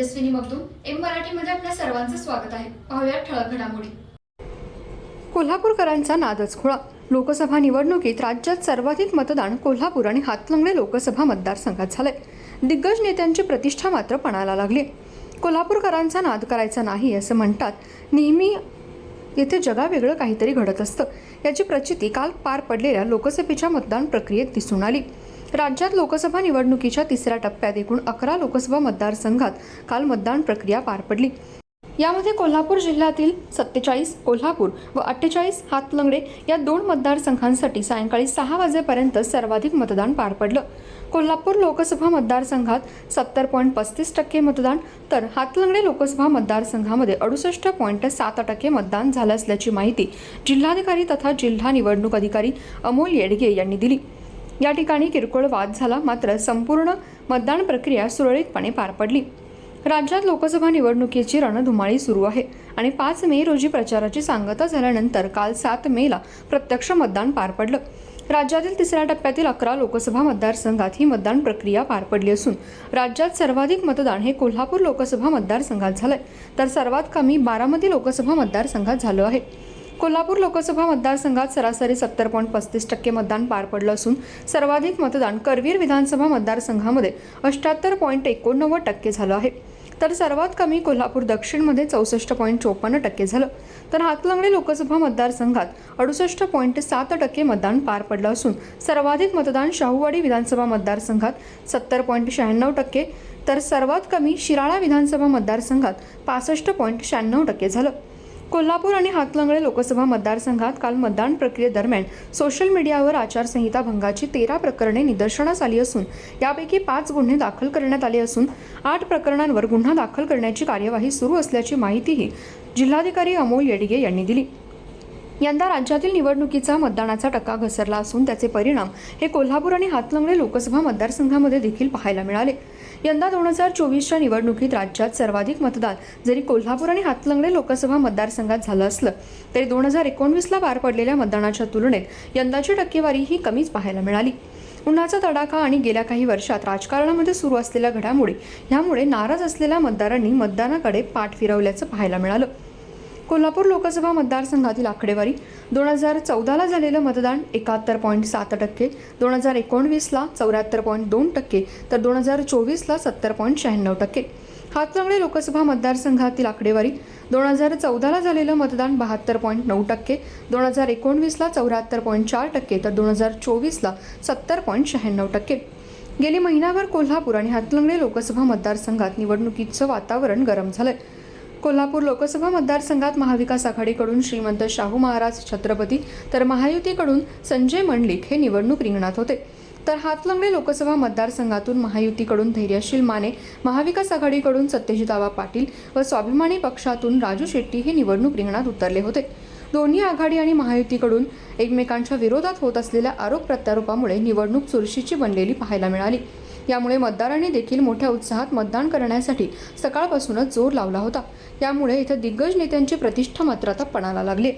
Tejaswini Magdum M मराठीमध्ये आपल्या सर्वांचं स्वागत आहे. पाहूया ठळक घडामोडी. कोल्हापूरकरांचा नादच खुळा. लोकसभा निवडणुकीत राज्यात सर्वाधिक मतदान कोल्हापूर आणि हातलंगडे लोकसभा मतदारसंघात झालंय. दिग्गज नेत्यांची प्रतिष्ठा मात्र पणाला लागली. कोल्हापूरकरांचा नाद करायचा नाही असं म्हणतात. नेहमी येथे जगावेगळं काहीतरी घडत असतं. याची प्रचिती काल पार पडलेल्या लोकसभेच्या मतदान प्रक्रियेत दिसून आली. राज्यात लोकसभा निवडणुकीच्या तिसऱ्या टप्प्यात एकूण अकरा लोकसभा मतदारसंघात काल मतदान प्रक्रिया पार पडली. यामध्ये कोल्हापूर जिल्ह्यातील सत्तेचाळीस कोल्हापूर व अठ्ठेचाळीस हातलंगडे या दोन मतदारसंघांसाठी सायंकाळी सहा वाजेपर्यंत सर्वाधिक मतदान पार पडलं. कोल्हापूर लोकसभा मतदारसंघात सत्तर पॉईंट पस्तीस टक्के मतदान तर हातलंगडे लोकसभा मतदारसंघामध्ये अडुसष्ट पॉईंट सात टक्के मतदान झालं असल्याची माहिती जिल्हाधिकारी तथा जिल्हा निवडणूक अधिकारी अमोल येडगे यांनी दिली. या ठिकाणी किरकोळ वाद झाला मात्र संपूर्ण मतदान प्रक्रिया सुरळीतपणे पार पडली. राज्यात लोकसभा निवडणुकीची रणधुमाळी सुरू आहे आणि पाच मे रोजी प्रचाराची सांगता झाल्यानंतर काल सात मेला प्रत्यक्ष मतदान पार पडलं. राज्यातील तिसऱ्या टप्प्यातील अकरा लोकसभा मतदारसंघात ही मतदान प्रक्रिया पार पडली असून राज्यात सर्वाधिक मतदान हे कोल्हापूर लोकसभा मतदारसंघात झालंय. तर सर्वात कमी बारामती लोकसभा मतदारसंघात झालं आहे. कोल्हापूर लोकसभा मतदारसंघात सरासरी सत्तर पॉईंट पस्तीस टक्के मतदान पार पडलं असून सर्वाधिक मतदान करवीर विधानसभा मतदारसंघामध्ये अष्ट्याहत्तर पॉईंट एकोणनव्वद टक्के झालं आहे. तर सर्वात कमी कोल्हापूर दक्षिणमध्ये चौसष्ट पॉईंट चोपन्न टक्के झालं. तर हातलंगडे लोकसभा मतदारसंघात अडुसष्ट पॉईंट सात टक्के मतदान पार पडलं असून सर्वाधिक मतदान शाहूवाडी विधानसभा मतदारसंघात सत्तर पॉईंट शहाण्णव टक्के तर सर्वात कमी शिराळा विधानसभा मतदारसंघात पासष्ट पॉईंट शहाण्णव टक्के झालं. कोल्हापूर आणि हातलंगडे लोकसभा मतदारसंघात काल मतदान प्रक्रियेदरम्यान सोशल मीडियावर आचारसंहिता भंगाची तेरा प्रकरणे निदर्शनास आली असून यापैकी पाच गुन्हे दाखल करण्यात आले असून आठ प्रकरणांवर गुन्हा दाखल करण्याची कार्यवाही सुरू असल्याची माहितीही जिल्हाधिकारी अमोल येडगे यांनी दिली. यंदा राज्यातील निवडणुकीचा मतदानाचा टक्का घसरला असून त्याचे परिणाम हे कोल्हापूर आणि हातलंगडे लोकसभा मतदारसंघामध्ये देखील पाहायला मिळाले. यंदा दोन हजार चोवीसच्या निवडणुकीत राज्यात सर्वाधिक मतदान जरी कोल्हापूर आणि हातलंगडे लोकसभा मतदारसंघात झालं असलं तरी दोन हजार एकोणवीसला पार पडलेल्या मतदानाच्या तुलनेत यंदाची टक्केवारी ही कमीच पाहायला मिळाली. उन्हाचा तडाखा आणि गेल्या काही वर्षात राजकारणामध्ये सुरू असलेल्या घडामोडी ह्यामुळे नाराज असलेल्या मतदारांनी मतदानाकडे पाठ फिरवल्याचं पाहायला मिळालं. कोल्हापूर लोकसभा मतदारसंघातील आकडेवारी दोन हजार चौदाला झालेलं मतदान एकाहत्तर पॉईंट सात टक्के दोन हजार एकोणवीसला चौऱ्याहत्तर पॉईंट दोन टक्के तर दोन हजार चोवीसला सत्तर पॉईंट शहाण्णव टक्के. हातलंगडे लोकसभा मतदारसंघातील आकडेवारी दोन हजार चौदाला झालेलं मतदान बहात्तर पॉईंट नऊ टक्के दोन हजार एकोणवीसला चौऱ्याहत्तर पॉईंट चार टक्के तर दोन हजार चोवीसला सत्तर पॉईंट शहाण्णव टक्के. गेली महिनाभर कोल्हापूर आणि हातलंगडे लोकसभा मतदारसंघात निवडणुकीचं वातावरण गरम झालंय. कोल्हापूर लोकसभा मतदारसंघात महाविकास आघाडीकडून श्रीमंत शाहू महाराज छत्रपती तर महायुतीकडून संजय मंडलिक हे निवडणूक रिंगणात होते. तर हातलंगडे लोकसभा मतदारसंघातून महायुतीकडून धैर्यशील माने महाविकास आघाडीकडून सत्यजिताबा पाटील व स्वाभिमानी पक्षातून राजू शेट्टी हे निवडणूक रिंगणात उतरले होते. दोन्ही आघाडी आणि महायुतीकडून एकमेकांच्या विरोधात होत असलेल्या आरोप प्रत्यारोपामुळे निवडणूक चुरशीची बनलेली पाहायला मिळाली. यामुळे मतदारांनी देखील मोठ्या उत्साहात मतदान करण्यासाठी सकाळपासूनच जोर लावला होता. यामुळे इथं दिग्गज नेत्यांची प्रतिष्ठा मात्र आता पणाला लागली